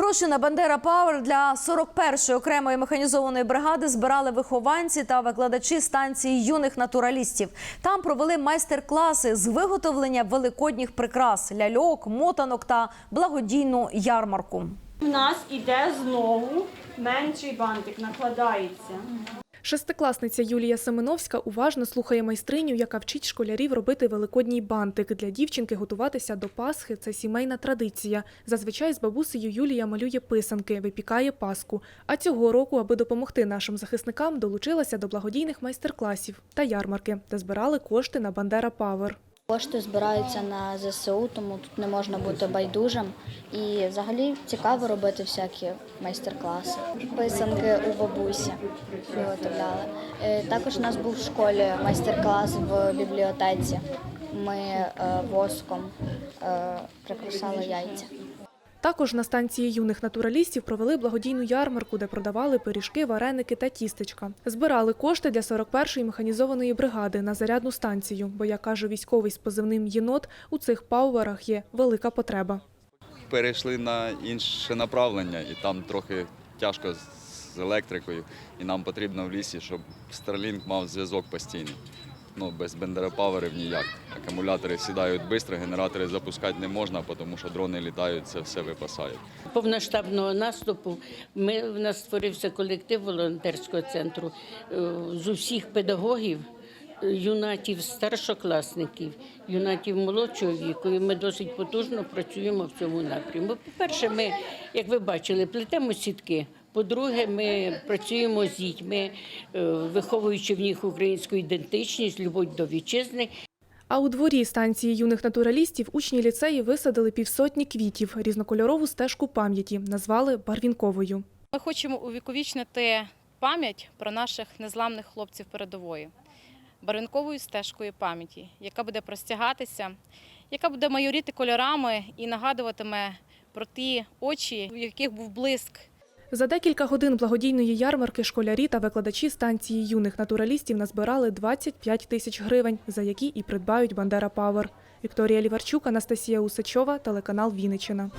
Гроші на Бандера Пауер для 41-ї окремої механізованої бригади збирали вихованці та викладачі станції юних натуралістів. Там провели майстер-класи з виготовлення великодніх прикрас, ляльок, мотанок та благодійну ярмарку. У нас іде знову менший бантик, накладається. Шестикласниця Юлія Семеновська уважно слухає майстриню, яка вчить школярів робити великодній бантик. Для дівчинки готуватися до Пасхи це сімейна традиція. Зазвичай з бабусею Юлія малює писанки, випікає паску. А цього року, аби допомогти нашим захисникам, долучилася до благодійних майстер-класів та ярмарки, де збирали кошти на Бандера Павер. Кошти збираються на ЗСУ, тому тут не можна бути байдужим. І взагалі цікаво робити всякі майстер-класи. Писанки у бабусі виготовляли. Е, Також у нас був в школі майстер-клас в бібліотеці. Ми е, воском е, прикрашали яйця. Також на станції юних натуралістів провели благодійну ярмарку, де продавали пиріжки, вареники та тістечка. Збирали кошти для 41-ї механізованої бригади на зарядну станцію, бо, як каже військовий з позивним єнот, у цих пауерах є велика потреба. перейшли на інше направлення, і там трохи тяжко з електрикою, і нам потрібно в лісі, щоб Starlink мав зв'язок постійний. Ну, без бендерапаверів ніяк. Акумулятори сідають швидко, генератори запускати не можна, тому що дрони літають, це все випасають. повноштабного наступу ми, в нас створився колектив волонтерського центру е, з усіх педагогів, юнатів старшокласників, юнатів молодшого віку. І ми досить потужно працюємо в цьому напрямку. По-перше, ми, як ви бачили, плетемо сітки. По-друге, ми працюємо з дітьми, е, виховуючи в них українську ідентичність, любов до вітчизни. А у дворі станції юних натуралістів учні ліцеї висадили півсотні квітів, різнокольорову стежку пам'яті, назвали барвінковою. Ми хочемо увіковічнити пам'ять про наших незламних хлопців передової барвинковою стежкою пам'яті, яка буде простягатися, яка буде майоріти кольорами і нагадуватиме про ті очі, в яких був блиск За декілька годин благодійної ярмарки школярі та викладачі станції юних натуралістів назбирали 25 тисяч гривень, за які і придбають Бандера Павер. Вікторія Ліварчук, Анастасія Усачова, телеканал Вінниччина.